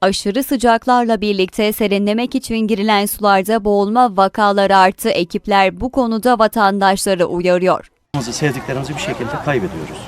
Aşırı sıcaklarla birlikte serinlemek için girilen sularda boğulma vakaları arttı. Ekipler bu konuda vatandaşları uyarıyor. Sevdiklerimizi bir şekilde kaybediyoruz.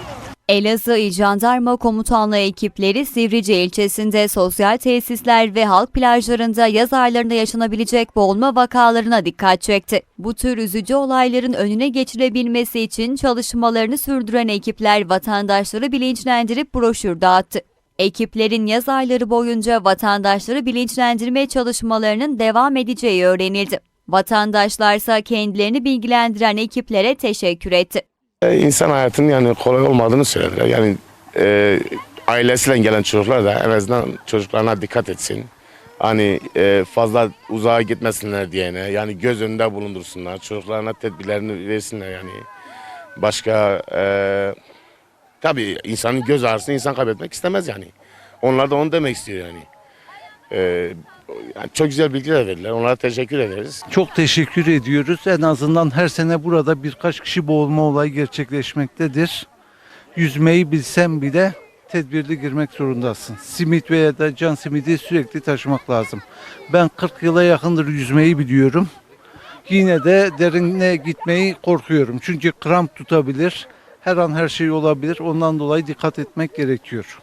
Elazığ İl Jandarma Komutanlığı ekipleri Sivrice ilçesinde sosyal tesisler ve halk plajlarında yaz aylarında yaşanabilecek boğulma vakalarına dikkat çekti. Bu tür üzücü olayların önüne geçilebilmesi için çalışmalarını sürdüren ekipler vatandaşları bilinçlendirip broşür dağıttı. Ekiplerin yaz ayları boyunca vatandaşları bilinçlendirme çalışmalarının devam edeceği öğrenildi. Vatandaşlarsa kendilerini bilgilendiren ekiplere teşekkür etti. E, İnsan hayatının yani kolay olmadığını söylediler. Yani e, ailesiyle gelen çocuklar da en azından çocuklarına dikkat etsin. Hani e, fazla uzağa gitmesinler diyene yani göz önünde bulundursunlar. Çocuklarına tedbirlerini versinler yani. Başka e, tabii insanın göz ağrısını insan kaybetmek istemez yani. Onlar da onu demek istiyor yani. E, yani çok güzel bilgiler verdiler. Onlara teşekkür ederiz. Çok teşekkür ediyoruz. En azından her sene burada birkaç kişi boğulma olayı gerçekleşmektedir. Yüzmeyi bilsem bile tedbirli girmek zorundasın. Simit veya da can simidi sürekli taşımak lazım. Ben 40 yıla yakındır yüzmeyi biliyorum. Yine de derinle gitmeyi korkuyorum. Çünkü kramp tutabilir. Her an her şey olabilir. Ondan dolayı dikkat etmek gerekiyor.